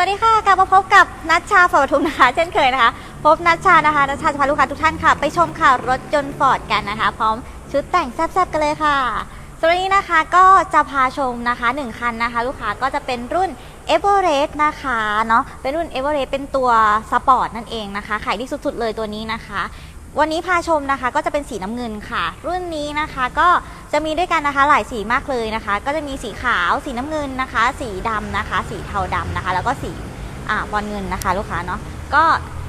สวัสดีค่ะกลับมาพบกับนัชชาฟอร์ดปทุมนะคะ เช่นเคยนะคะ พบนัชชานะคะนัชชาจะพาลูกค้าทุกท่านค่ะ ไปชมข่าวรถยนต์ฟอร์ดกันนะคะ พร้อมชุดแต่งแซ่บๆกันเลยค่ะสำหรับวันนี้นะคะก็จะพาชมนะคะหนึ่งคันนะคะ ลูกค้าก็จะเป็นรุ่น e v e r e s t นะคะเนาะเป็นรุ่น e v e r e s t เป็นตัวสปอร์ตนั่นเองนะคะขายดีสุดๆเลยตัวนี้นะคะ วันนี้พาชมนะคะก็จะเป็นสีน้ำเงินค่ะ รุ่นนี้นะคะก็จะมีด้วยกันนะคะหลายสีมากเลยนะคะ ก็จะมีสีขาวสีน้ำเงินนะคะ สีดำนะคะ สีเทาดำนะคะ แล้วก็สีอ่าบอลเงินนะคะ ลูกค้าเนาะก็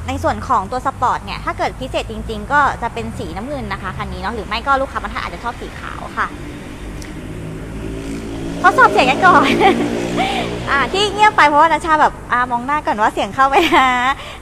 ในส่วนของตัวสปอร์ตเนี่ยถ้าเกิดพิเศษจริง ๆ ก็จะเป็นสีน้ำเงินนะคะคันนี้เนาะหรือไม่ก็ลูกค้าบางท่านอาจจะชอบสีขาวค่ะทดสอบเสียงกันก่อน อ่าที่เงียบไปเพราะว่านาชาแบบอามองหน้าก่อนว่าเสียงเข้าไปนะ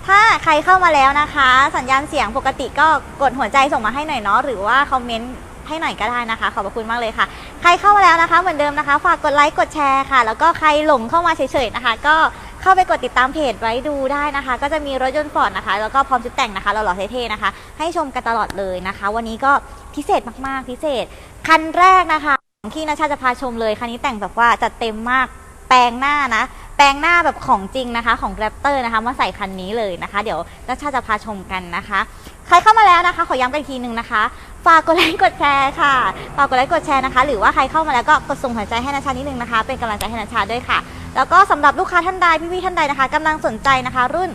ถ้าใครเข้ามาแล้วนะคะ สัญญาณเสียงปกติก็กดหัวใจส่งมาให้หน่อยเนาะหรือว่าคอมเมนต์ให้หน่อยก็ได้นะคะ ขอบพระคุณมากเลยค่ะ ใครเข้ามาแล้วนะคะ เหมือนเดิมนะคะ ฝากกดไลค์กดแชร์ค่ะ แล้วก็ใครหลงเข้ามาเฉยๆนะคะ ก็เข้าไปกดติดตามเพจไว้ดูได้นะคะ ก็จะมีรถยนต์ฟอร์ดนะคะ แล้วก็พร้อมชุดแต่งนะคะเราหล่อเท่ๆนะคะ ให้ชมกันตลอดเลยนะคะ วันนี้ก็พิเศษมากๆ พิเศษ คันแรกนะคะที่นาชาจะพาชมเลยคันนี้แต่งแบบว่าจัดเต็มมาก แปลงหน้านะ แปลงหน้าแบบของจริงนะคะ ของแรปเตอร์นะคะ มาใส่คันนี้เลยนะคะ เดี๋ยวนาชาจะพาชมกันนะคะ ใครเข้ามาแล้วนะคะ ขอย้ำกันอีกทีหนึ่งนะคะ ฝากกดไลค์กดแชร์ค่ะ ฝากกดไลค์กดแชร์นะคะ หรือว่าใครเข้ามาแล้วก็กดส่งหัวใจให้นาชานิดนึงนะคะ เป็นกำลังใจให้นาชาด้วยค่ะ แล้วก็สำหรับลูกค้าท่านใดพี่ๆท่านใดนะคะกำลังสนใจนะคะ รุ่น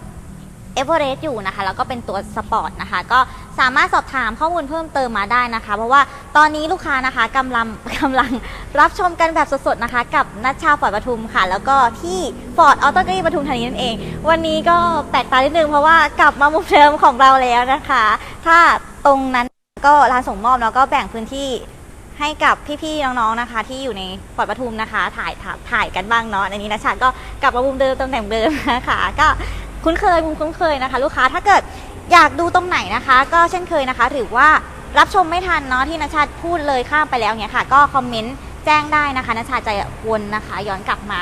เอเวอเรสต์อยู่นะคะ แล้วก็เป็นตัวสปอร์ตนะคะ ก็สามารถสอบถามข้อมูลเพิ่มเติมมาได้นะคะ เพราะว่าตอนนี้ลูกค้านะคะกำลังกำลังรับชมกันแบบสดๆนะคะ กับนัชชาฟอร์ดปทุมค่ะ แล้วก็ที่ฟอร์ดออโต้กรีปทุมธานีนั่นเอง วันนี้ก็แปลกตานิดนึงเพราะว่ากลับมามุมเดิมของเราแล้วนะคะ ถ้าตรงนั้นก็ร้านส่งมอบแล้วก็แบ่งพื้นที่ให้กับพี่ๆน้องๆนะคะ ที่อยู่ในปอดปทุมนะคะ ถ่ายถ่ายถ่ายกันบ้างเนาะในนี้นะชาก็กลับมามุมเดิมตำแหน่งเดิมนะคะ ก็ คุ้นเคยมุมคุ้นเคยนะคะ ลูกค้าถ้าเกิดอยากดูตรงไหนนะคะ ก็เช่นเคยนะคะ หรือว่ารับชมไม่ทันเนาะที่นชาพูดเลยข้ามไปแล้วเนี่ยค่ะ ก็คอมเมนต์แจ้งได้นะคะนชาจะวนนะคะ ย้อนกลับมา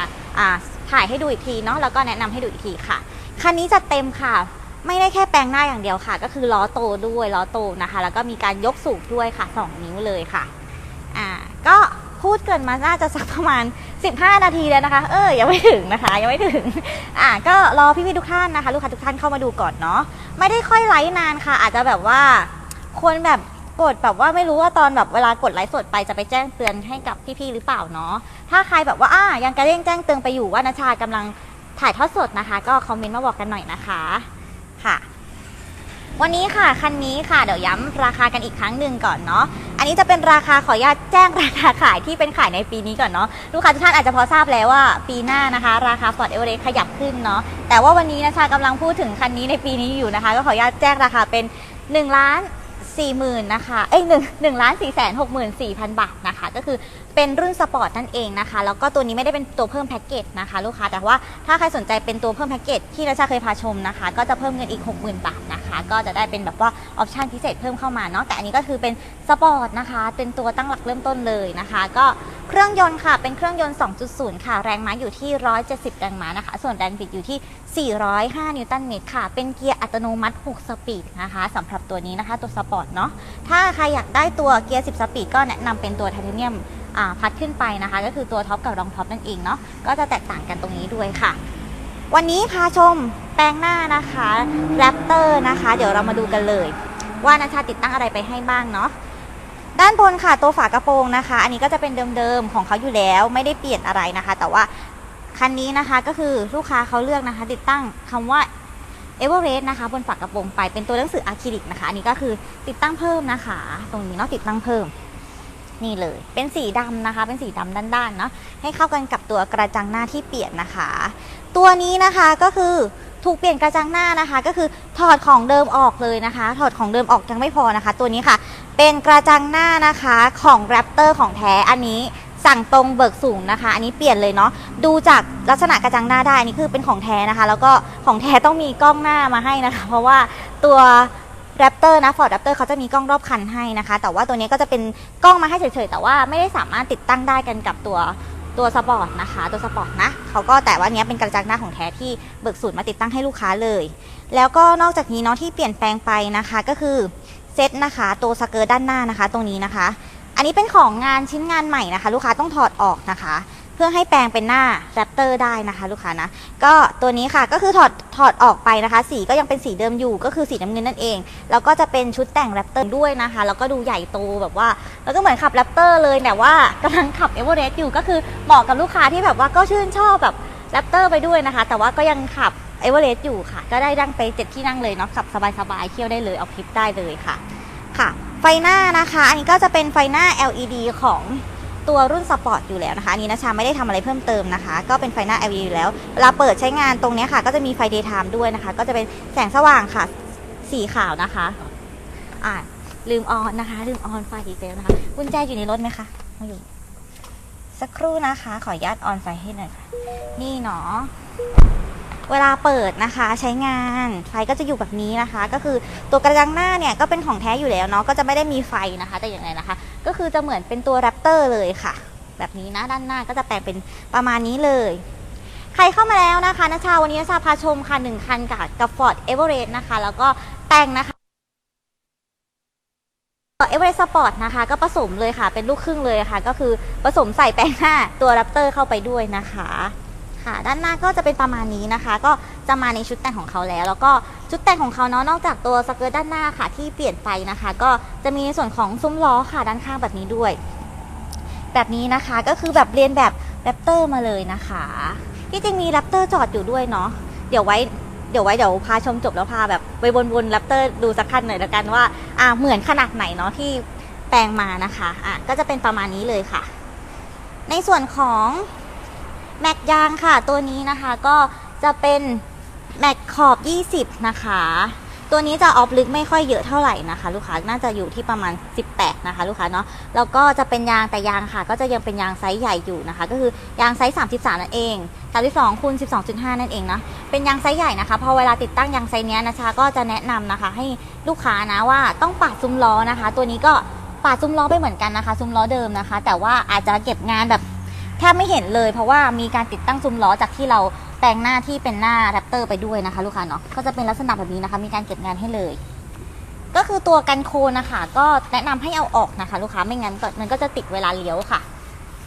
ถ่ายให้ดูอีกทีเนาะแล้วก็แนะนำให้ดูอีกทีค่ะคันนี้จัดเต็มค่ะไม่ได้แค่แปลงหน้าอย่างเดียวค่ะ ก็คือล้อโตด้วยล้อโตนะคะ แล้วก็มีการยกสูบด้วยค่ะ 2 นิ้วเลยค่ะอ่าก็พูดเกินมาน่าจะสักประมาณ 15 นาทีแล้วนะคะ เออยังไม่ถึงนะคะ ยังไม่ถึง อ่าก็รอพี่ๆทุกท่านนะคะ ลูกค้าทุกท่านเข้ามาดูก่อนเนาะ ไม่ได้ค่อยไลฟ์นานค่ะ อาจจะแบบว่าคนแบบกดแบบว่าไม่รู้ว่าตอนแบบเวลากดไลฟ์สดไปจะไปแจ้งเตือนให้กับพี่ๆหรือเปล่าเนาะ ถ้าใครแบบว่าอ่ายังกระเร่งแจ้งเตือนไปอยู่ว่านาชากำลังถ่ายทอดสดนะคะ ก็คอมเมนต์มาบอกกันหน่อยนะคะ ค่ะ วันนี้ค่ะคันนี้ค่ะเดี๋ยวย้ำราคากันอีกครั้งหนึ่งก่อนเนาะอันนี้จะเป็นราคาขออนุญาตแจ้งราคาขายที่เป็นขายในปีนี้ก่อนเนาะลูกค้าทุกท่านอาจจะพอทราบแล้วว่าปีหน้านะคะ ราคา Ford Everest ขยับขึ้นเนาะแต่ว่าวันนี้นะชากำลังพูดถึงคันนี้ในปีนี้อยู่นะคะ ก็ขออนุญาตแจ้งราคาเป็น1ล้าน4หมื่นนะคะเอ้ยหนึ่งหนึ่งล้านสี่แสนหกหมื่นสี่พันบาทนะคะ ก็คือเป็นรุ่นสปอร์ตนั่นเองนะคะ แล้วก็ตัวนี้ไม่ได้เป็นตัวเพิ่มแพ็กเกจนะคะ ลูกค้าแต่ว่าถ้าใครสนใจเป็นตัวเพิ่มแพ็กเกจที่ราชาเคยพาชมนะคะ ก็จะเพิ่มเงินอีก 60,000 บาทนะคะ ก็จะได้เป็นแบบว่าออปชันพิเศษเพิ่มเข้ามาเนาะแต่อันนี้ก็คือเป็นสปอร์ตนะคะ เป็นตัวตั้งหลักเริ่มต้นเลยนะคะ ก็เครื่องยนต์ค่ะ เป็นเครื่องยนต์ 2.0 ค่ะ แรงม้าอยู่ที่ 170 แรงม้านะคะ ส่วนแรงบิดอยู่ที่ 405 นิวตันเมตรค่ะ เป็นเกียร์อัตโนมัติ 6 สปีดนะคะสำหรับตัวนี้นะคะ ตัวสปอร์ตเนาะ ถ้าใครอยากได้ตัวเกียร์ 10 สปีดก็แนะนำเป็นตัวไทเทเนียมพัดขึ้นไปนะคะ ก็คือตัวท็อปกับรองท็อปนั่นเองเนาะ ก็จะแตกต่างกันตรงนี้ด้วยค่ะ วันนี้พาชมแปลงหน้านะคะแรปเตอร์นะคะ เดี๋ยวเรามาดูกันเลย ว่านาชาติดตั้งอะไรไปให้บ้างเนาะด้านบนค่ะตัวฝากระโปรงนะคะ อันนี้ก็จะเป็นเดิมๆของเขาอยู่แล้วไม่ได้เปลี่ยนอะไรนะคะ แต่ว่าคันนี้นะคะก็คือลูกค้าเขาเลือกนะคะ ติดตั้งคำว่าเอเวอเรสต์นะคะ บนฝากระโปรงไปเป็นตัวหนังสืออะคริลิกนะคะ อันนี้ก็คือติดตั้งเพิ่มนะคะ ตรงนี้เนาะติดตั้งเพิ่ม นี่เลย เป็นสีดำนะคะ เป็นสีดำด้านๆเนาะให้เข้ากันกับตัวกระจังหน้าที่เปลี่ยนนะคะ ตัวนี้นะคะก็คือถูกเปลี่ยนกระจังหน้านะคะ ก็คือถอดของเดิมออกเลยนะคะ ถอดของเดิมออกยังไม่พอนะคะ ตัวนี้ค่ะ เป็นกระจังหน้านะคะของแรปเตอร์ของแท้อันนี้สั่งตรงเบิกสูงนะคะ อันนี้เปลี่ยนเลยเนาะดูจากลักษณะกระจังหน้าได้อันนี้คือเป็นของแท้นะคะ แล้วก็ของแท้ต้องมีกล้องหน้ามาให้นะคะ เพราะว่าตัว แรปเตอร์นะฟอร์ดแรปเตอร์เขาจะมีกล้องรอบคันให้นะคะ แต่ว่าตัวนี้ก็จะเป็นกล้องมาให้เฉยๆ แต่ว่าไม่ได้สามารถติดตั้งได้กันกับตัวตัวสปอร์ตนะคะ ตัวสปอร์ตนะเขาก็แต่ว่าเนี้ยเป็นกระจังหน้าของแท้ที่เบิกสูตรมาติดตั้งให้ลูกค้าเลย แล้วก็นอกจากนี้เนาะที่เปลี่ยนแปลงไปนะคะก็คือเซตนะคะ ตัวสเกิร์ตด้านหน้านะคะ ตรงนี้นะคะ อันนี้เป็นของงานชิ้นงานใหม่นะคะ ลูกค้าต้องถอดออกนะคะ พื่อให้แปลงเป็นหน้าแรปเตอร์ได้นะคะลูกค้านะ ก็ตัวนี้ค่ะก็คือถอดถอดออกไปนะคะ สีก็ยังเป็นสีเดิมอยู่ก็คือสีน้ำเงินนั่นเอง แล้วก็จะเป็นชุดแต่งแรปเตอร์ด้วยนะคะ แล้วก็ดูใหญ่โตแบบว่า แล้วก็เหมือนขับแรปเตอร์เลยแต่ว่ากำลังขับเอเวอเรสต์อยู่ก็คือเหมาะกับลูกค้าที่แบบว่าก็ชื่นชอบแบบแรปเตอร์ไปด้วยนะคะ แต่ว่าก็ยังขับเอเวอเรสต์อยู่ค่ะ ก็ได้ดังไปเจ็ดที่นั่งเลยเนาะขับสบายๆเที่ยวได้เลยเอาคลิปได้เลยค่ะค่ะ ไฟหน้านะคะ อันนี้ก็จะเป็นไฟหน้า LED ของ ตัวรุ่นสปอร์ตอยู่แล้วนะคะนี้นะชาไม่ได้ทำอะไรเพิ่มเติมนะคะ ก็เป็นไฟหน้า LED อยู่แล้วเวลาเปิดใช้งานตรงนี้ค่ะ ก็จะมีไฟ daytime ด้วยนะคะ ก็จะเป็นแสงสว่างค่ะ สีขาวนะคะ อ่าลืมออนนะคะ ลืมออนไฟอีกแล้วนะคะกุญแจอยู่ในรถไหมคะไม่อยู่ สักครู่นะคะ ขออนุญาตออนไฟให้หน่อยค่ะ นี่เนาะ เวลาเปิดนะคะใช้งานไฟก็จะอยู่แบบนี้นะคะ ก็คือตัวกระจังหน้าเนี่ยก็เป็นของแท้อยู่แล้วเนาะก็จะไม่ได้มีไฟนะคะ แต่อย่างไรนะคะ ก็คือจะเหมือนเป็นตัวแรปเตอร์เลยค่ะ แบบนี้นะด้านหน้าก็จะแปลงเป็นประมาณนี้เลยใครเข้ามาแล้วนะคะนะชาวันนี้นะชาพาชมค่ะหนึ่งคันกับกับ Ford Everest นะคะ แล้วก็แต่งนะคะเอเวอเรสต์สปอร์ตนะคะ ก็ผสมเลยค่ะ เป็นลูกครึ่งเลยค่ะ ก็คือผสมใส่แปลงหน้าตัวแรปเตอร์เข้าไปด้วยนะคะ ค่ะ ด้านหน้าก็จะเป็นประมาณนี้นะคะ ก็จะมาในชุดแต่งของเขาแล้ว แล้วก็ชุดแต่งของเขาเนาะนอกจากตัวสเกิร์ตด้านหน้าค่ะ ที่เปลี่ยนไปนะคะ ก็จะมีในส่วนของซุ้มล้อค่ะด้านข้างแบบนี้ด้วย แบบนี้นะคะก็คือแบบเรียนแบบแรปเตอร์มาเลยนะคะที่จริงมีแรปเตอร์จอดอยู่ด้วยเนาะเดี๋ยวไว้เดี๋ยวไว้เดี๋ยวพาชมจบแล้วพาแบบไปวนๆแรปเตอร์ดูสักคันหน่อยละกันว่าอ่าเหมือนขนาดไหนเนาะที่แปลงมานะคะอะก็จะเป็นประมาณนี้เลยค่ะ ในส่วนของ แม็กยางค่ะ ตัวนี้นะคะก็จะเป็นแม็กขอบ 20 นะคะ ตัวนี้จะออฟลึกไม่ค่อยเยอะเท่าไหร่นะคะ ลูกค้าน่าจะอยู่ที่ประมาณ 18 นะคะ ลูกค้าเนาะแล้วก็จะเป็นยางแต่ยางค่ะ ก็จะยังเป็นยางไซส์ใหญ่อยู่นะคะ ก็คือยางไซส์ 33 นั่นเอง32คูณ12.5 นั่นเองนะเป็นยางไซส์ใหญ่นะคะพอเวลาติดตั้งยางไซส์เนี้ยนะคะก็จะแนะนำนะคะ ให้ลูกค้านะว่าต้องปาดซุ้มล้อนะคะ ตัวนี้ก็ปาดซุ้มล้อไปเหมือนกันนะคะ ซุ้มล้อเดิมนะคะ แต่ว่าอาจจะเก็บงานแบบ แทบไม่เห็นเลยเพราะว่ามีการติดตั้งซุ้มล้อจากที่เราแต่งหน้าที่เป็นหน้าแรปเตอร์ไปด้วยนะคะ ลูกค้าเนาะก็จะเป็นลักษณะแบบนี้นะคะ มีการเก็บงานให้เลย ก็คือตัวกันโคนนะคะ ก็แนะนำให้เอาออกนะคะ ลูกค้าไม่งั้นมันก็จะติดเวลาเลี้ยวค่ะ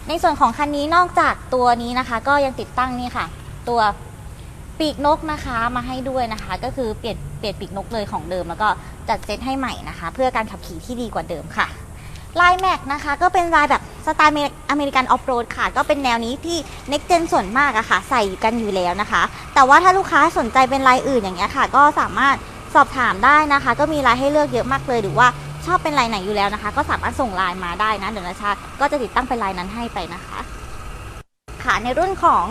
ในส่วนของคันนี้นอกจากตัวนี้นะคะ ก็ยังติดตั้งนี่ค่ะ ตัวปีกนกนะคะมาให้ด้วยนะคะ ก็คือเปลี่ยนเปลี่ยนปีกนกเลยของเดิม แล้วก็จัดเซตให้ใหม่นะคะ เพื่อการขับขี่ที่ดีกว่าเดิมค่ะลายแม็กนะคะ ก็เป็นลายแบบ สไตล์อเมริกันออฟโรดค่ะ ก็เป็นแนวนี้ที่ Next Gen ส่วนมากอะค่ะ ใส่กันอยู่แล้วนะคะ แต่ว่าถ้าลูกค้าสนใจเป็นลายอื่นอย่างเงี้ยค่ะ ก็สามารถสอบถามได้นะคะ ก็มีลายให้เลือกเยอะมากเลยหรือว่าชอบเป็นลายไหนอยู่แล้วนะคะ ก็สามารถส่งลายมาได้นะเดี๋ยวนะชาก็จะติดตั้งเป็นลายนั้นให้ไปนะคะ ค่ะในรุ่นของ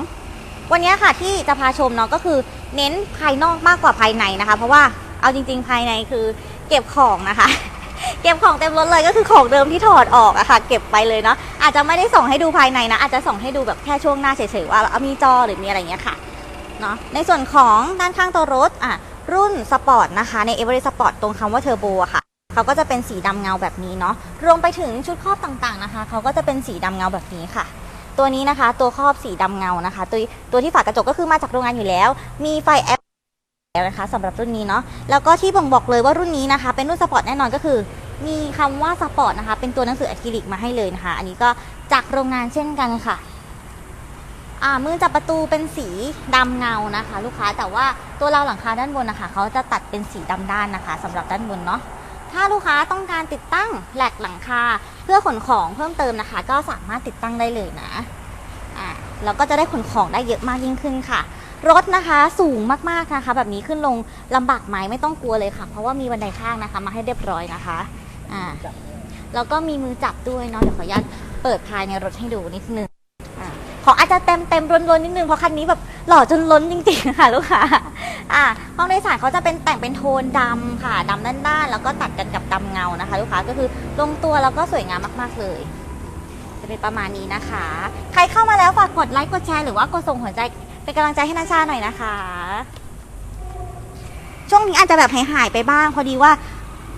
วันนี้ค่ะที่จะพาชมเนาะก็คือเน้นภายนอกมากกว่าภายในนะคะ เพราะว่าเอาจริง ๆ ภายในคือเก็บของนะคะ เก็บของเต็มรถเลยก็คือของเดิมที่ถอดออกอะค่ะ เก็บไปเลยเนาะอาจจะไม่ได้ส่งให้ดูภายในนะ อาจจะส่งให้ดูแบบแค่ช่วงหน้าเฉยๆว่าเอามีจอหรือมีอะไรเงี้ยค่ะเนาะในส่วนของด้านข้างตัวรถอะรุ่นสปอร์ตนะคะใน e v e r e s t Sport ตตรงคำว่าเทอร์โบอะค่ะเขาก็จะเป็นสีดำเงาแบบนี้เนาะรวมไปถึงชุดครอบต่างๆนะคะเขาก็จะเป็นสีดำเงาแบบนี้ค่ะตัวนี้นะคะ ตัวครอบสีดำเงานะคะ ตัวตัวที่ฝากระจกก็คือมาจากโรงงานอยู่แล้ว มีไฟแอป แล้วนะคะสำหรับรุ่นนี้เนาะแล้วก็ที่บ่งบอกเลยว่ารุ่นนี้นะคะ เป็นรุ่นสปอร์ตแน่นอนก็คือ มีคำว่าสปอร์ตนะคะ เป็นตัวหนังสืออะคริลิกมาให้เลยนะคะ อันนี้ก็จากโรงงานเช่นกันค่ะอ่ามือจับประตูเป็นสีดำเงานะคะ ลูกค้าแต่ว่าตัวราวหลังคาด้านบนนะคะเขาจะตัดเป็นสีดำด้านนะคะสำหรับด้านบนเนาะถ้าลูกค้าต้องการติดตั้งแหลกหลังคา เพื่อขนของเพิ่มเติมนะคะ ก็สามารถติดตั้งได้เลยนะอ่าแล้วก็จะได้ขนของได้เยอะมากยิ่งขึ้นค่ะ รถนะคะสูงมากๆนะคะ แบบนี้ขึ้นลงลำบากไหมไม่ต้องกลัวเลยค่ะ เพราะว่ามีบันไดข้างนะคะ มาให้เรียบร้อยนะคะอ่าแล้วก็มีมือจับด้วยเนาะเดี๋ยวขออนุญาตเปิดภายในรถให้ดูนิดนึงอ่าของอาจจะเต็มเต็มล้นๆนิดนึงเพราะคันนี้แบบหล่อจนล้นจริงๆค่ะลูกค้าอ่าห้องโดยสารเขาจะเป็นแต่งเป็นโทนดำค่ะดำด้านๆแล้วก็ตัดกันกับดำเงานะคะ ลูกค้าก็คือลงตัวแล้วก็สวยงามมากๆเลยจะเป็นประมาณนี้นะคะ ใครเข้ามาแล้วฝากกดไลค์ กดแชร์ หรือว่ากดส่งหัวใจ เป็นกำลังใจให้นาชาหน่อยนะคะ ช่วงนี้อาจจะแบบหายหายๆไปบ้าง พอดีว่า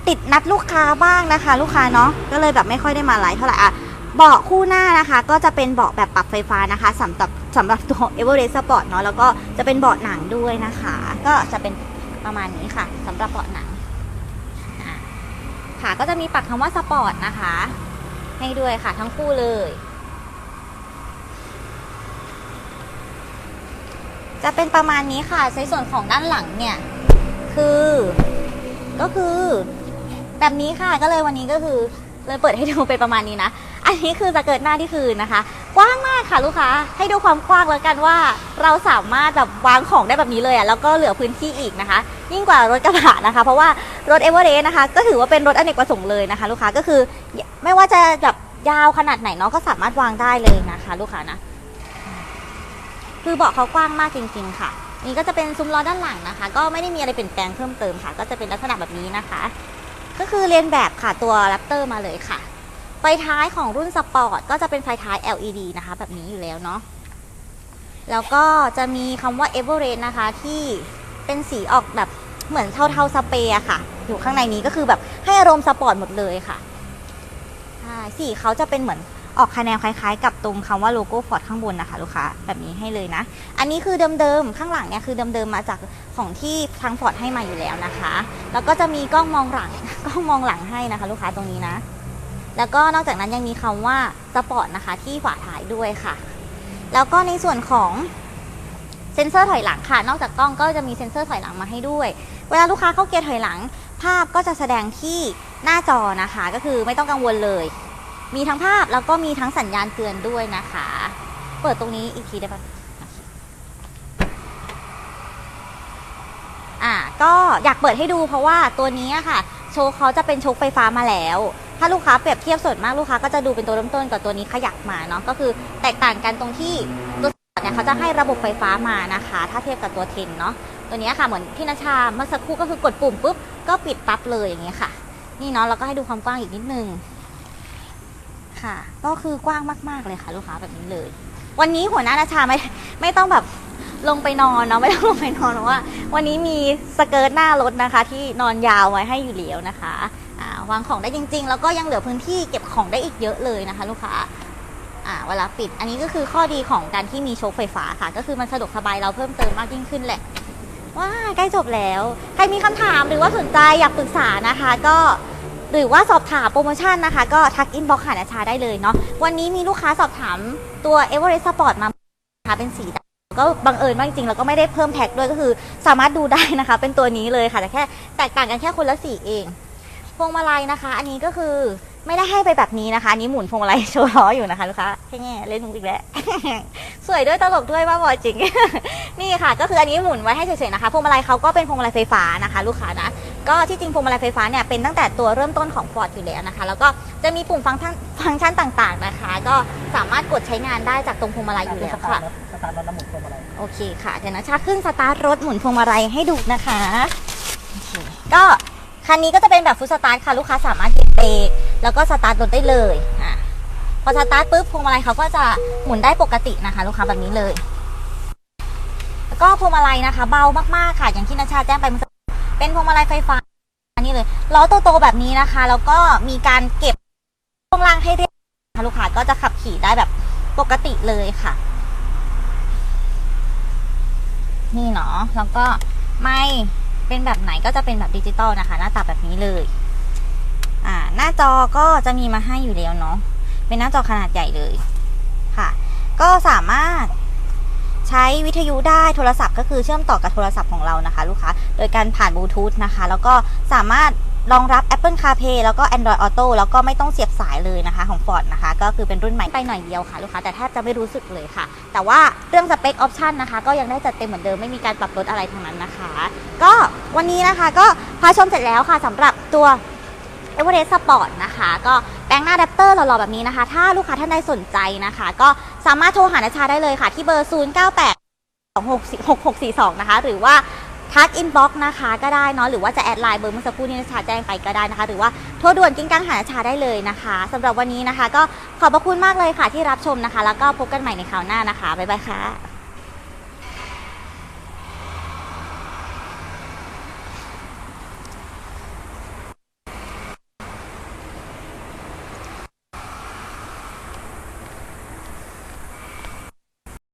ติดนัดลูกค้าบ้างนะคะ ลูกค้าเนาะก็เลยแบบไม่ค่อยได้มาไลฟ์เท่าไหร่อะเบาะคู่หน้านะคะ ก็จะเป็นเบาะแบบปรับไฟฟ้านะคะสำหรับสำหรับตัว e v e r e s t Sport เนาะแล้วก็จะเป็นเบาะหนังด้วยนะคะ ก็จะเป็นประมาณนี้ค่ะสำหรับเบาะหนังค่ะก็จะมีปักคำว่าสปอร์ตนะคะ ให้ด้วยค่ะทั้งคู่เลย จะเป็นประมาณนี้ค่ะในส่วนของด้านหลังเนี่ยคือ ก็คือ แบบนี้ค่ะก็เลยวันนี้ก็คือเลยเปิดให้ดูเป็นประมาณนี้นะ อันนี้คือสเกิร์ตหน้าที่คือนะคะ กว้างมากค่ะลูกค้า ให้ดูความกว้างแล้วกันว่าเราสามารถแบบวางของได้แบบนี้เลยอะ่ะ แล้วก็เหลือพื้นที่อีกนะคะ ยิ่งกว่ารถกระบะนะคะ เพราะว่ารถเอเวอเรสต์นะคะ ก็ถือว่าเป็นรถอเนกประสงค์เลยนะคะ ลูกค้า ก็คือ ไม่ว่าจะแบบยาวขนาดไหนเนาะ ก็สามารถวางได้เลยนะคะ ลูกค้านะ คือเบาะเขากว้างมากจริง ๆ ค่ะ นี่ก็จะเป็นซุ้มล้อด้านหลังนะคะ ก็ไม่ได้มีอะไรเปลี่ยนแปลงเพิ่มเติมค่ะ ก็จะเป็นลักษณะแบบนี้นะคะ ก็คือเรียนแบบค่ะตัวแรปเตอร์มาเลยค่ะ ไฟท้ายของรุ่นสปอร์ตก็จะเป็นไฟท้าย LED นะคะ แบบนี้อยู่แล้วเนาะ แล้วก็จะมีคำว่า e v e r e s t นะคะที่เป็นสีออกแบบเหมือนเทาๆสเปรย์ค่ะ อยู่ข้างในนี้ก็คือแบบให้อารมณ์สปอร์ตหมดเลยค่ะสีเขาจะเป็นเหมือน ออกคะแนนคล้ายๆ กับตรงคำว่าโลโก้ฟอร์ดข้างบนนะคะลูกค้าแบบนี้ให้เลยนะ อันนี้คือเดิมๆข้างหลังเนี่ยคือเดิมๆมาจากของที่ทางฟอร์ดให้มาอยู่แล้วนะคะ แล้วก็จะมีกล้องมองหลังกล้องมองหลังให้นะคะ ลูกค้าตรงนี้นะ แล้วก็นอกจากนั้นยังมีคำว่าสปอร์ตนะคะที่ฝาท้ายด้วยค่ะ แล้วก็ในส่วนของเซ็นเซอร์ถอยหลังค่ะ นอกจากกล้องก็จะมีเซ็นเซอร์ถอยหลังมาให้ด้วย เวลาลูกค้าเข้าเกียร์ถอยหลัง ภาพก็จะแสดงที่หน้าจอนะคะ ก็คือไม่ต้องกังวลเลย มีทั้งภาพแล้วก็มีทั้งสัญญาณเตือนด้วยนะคะ เปิดตรงนี้อีกทีได้ปะอ่าก็อยากเปิดให้ดูเพราะว่าตัวนี้ค่ะ โชว์เขาจะเป็นโชคไฟฟ้ามาแล้ว ถ้าลูกค้าเปรียบเทียบส่วนมากลูกค้าก็จะดูเป็นตัวเริ่มต้นกับตัวนี้ขยับมาเนาะก็คือแตกต่างกันตรงที่ตัวเนี่ยเขาจะให้ระบบไฟฟ้ามานะคะ ถ้าเทียบกับตัวเทนเนาะตัวนี้ค่ะเหมือนที่นาชาเมื่อสักครู่ก็คือกดปุ่มปุ๊บก็ปิดปั๊บเลยอย่างเงี้ยค่ะ นี่เนาะเราก็ให้ดูความกว้างอีกนิดนึง ค่ะ ก็คือกว้างมาก ๆ เลยค่ะ ลูกค้าแบบนี้เลย วันนี้หัวหน้านาชาไม่ไม่ต้องแบบลงไปนอนเนาะไม่ต้องลงไปนอนเพราะว่า วันนี้มีสเกิร์ตหน้ารถนะคะ ที่นอนยาวไว้ให้อยู่แล้วนะคะอ่าวางของได้จริง ๆ แล้วก็ยังเหลือพื้นที่เก็บของได้อีกเยอะเลยนะคะ ลูกค้าอ่าเวลาปิดอันนี้ก็คือข้อดีของการที่มีโชคไฟฟ้าค่ะ ก็คือมันสะดวกสบายเราเพิ่มเติมมากยิ่งขึ้นแหละว้าใกล้จบแล้ว ใครมีคำถามหรือว่าสนใจอยากปรึกษานะคะ ก็ หรือว่าสอบถามโปรโมชั่นนะคะ ก็ทักอินบ็อกซ์หานาชาได้เลยเนาะวันนี้มีลูกค้าสอบถามตัว e v e r e s t Sport มาค่ะเป็นสีดำก็บังเอิญมากจริงๆแล้วก็ไม่ได้เพิ่มแท็กด้วยก็คือสามารถดูได้นะคะ เป็นตัวนี้เลยค่ะแต่แค่แตกต่างกันแค่คนละสีเองพวงมาลัยนะคะ อันนี้ก็คือ ไม่ได้ให้ไปแบบนี้นะคะนี้หมุนพวงมาลัยโชว์ล้ออยู่นะคะลูกค้าแค่เล่นมุกอีกแล้ว สวยด้วยตลกด้วยว่าบอจริง นี่ค่ะ ก็คืออันนี้หมุนไว้ให้เฉยๆนะคะพวงมาลัยเขาก็เป็นพวงมาลัยไฟฟ้านะคะ ลูกค้านะก็ที่จริงพวงมาลัยไฟฟ้าเนี่ยเป็นตั้งแต่ตัวเริ่มต้นของ Ford อยู่แล้วนะคะ แล้วก็จะมีปุ่มฟังก์ชันฟังก์ชันต่างๆนะคะ ก็สามารถกดใช้งานได้จากตรงพวงมาลัยอยู่แล้วค่ะสตาร์ทรถหมุนพวงมาลัยโอเคค่ะเดี๋ยวนะชาขึ้นสตาร์ทรถหมุนพวงมาลัยให้ดูนะคะก็คันนี้ก็จะเป็นแบบฟุตสตาร์ทค่ะลูกค้าสามารถเหยียบเบรก แล้วก็สตาร์ทรถได้เลยอะพอสตาร์ทปุ๊บพวงมาลัยเขาก็จะหมุนได้ปกตินะคะ ลูกค้าแบบนี้เลยแล้วก็พวงมาลัยนะคะ เบามากๆค่ะ อย่างที่นาชาแจ้งไปเมื่อสักครู่เป็นพวงมาลัยไฟฟ้านี่เลยล้อโตๆแบบนี้นะคะ แล้วก็มีการเก็บช่วงล่างให้เรียบนะคะลูกค้าก็จะขับขี่ได้แบบปกติเลยค่ะ นี่เนาะแล้วก็ไม่เป็นแบบไหนก็จะเป็นแบบดิจิตอลนะคะ หน้าตาแบบนี้เลย อ่าหน้าจอก็จะมีมาให้อยู่แล้วเนาะเป็นหน้าจอขนาดใหญ่เลยค่ะ ก็สามารถใช้วิทยุได้โทรศัพท์ก็คือเชื่อมต่อกับโทรศัพท์ของเรานะคะ ลูกค้า โดยการผ่านบลูทูธนะคะ แล้วก็สามารถรองรับ Apple CarPlay แล้วก็ Android Auto แล้วก็ไม่ต้องเสียบสายเลยนะคะ ของ Ford นะคะ ก็คือเป็นรุ่นใหม่ไปหน่อยเดียวค่ะ ลูกค้า แต่แทบจะไม่รู้สึกเลยค่ะ แต่ว่าเรื่องสเปคออปชันนะคะ ก็ยังได้จัดเต็มเหมือนเดิม ไม่มีการปรับลดอะไรทั้งนั้นนะคะ ก็วันนี้นะคะก็พาชมเสร็จแล้วค่ะสำหรับตัว e v e r e s t Sport นะคะ ก็แปลงหน้าแรปเตอร์หล่อๆแบบนี้นะคะ ถ้าลูกค้าท่านใดสนใจนะคะ ก็สามารถโทรหานาชาได้เลยค่ะ ที่เบอร์ 0 9 8 2 6 6 6 4 2นะคะ หรือว่าทักอินบ็อกซ์นะคะก็ได้เนาะหรือว่าจะแอดไลน์เบอร์เมื่อสักครู่นี้นาชาแจ้งไปก็ได้นะคะ หรือว่าโทรด่วนกิ้งกังหานาชาได้เลยนะคะสำหรับวันนี้นะคะ ก็ขอบพระคุณมากเลยค่ะที่รับชมนะคะ แล้วก็พบกันใหม่ในคราวหน้านะคะ บ๊ายบายค่ะ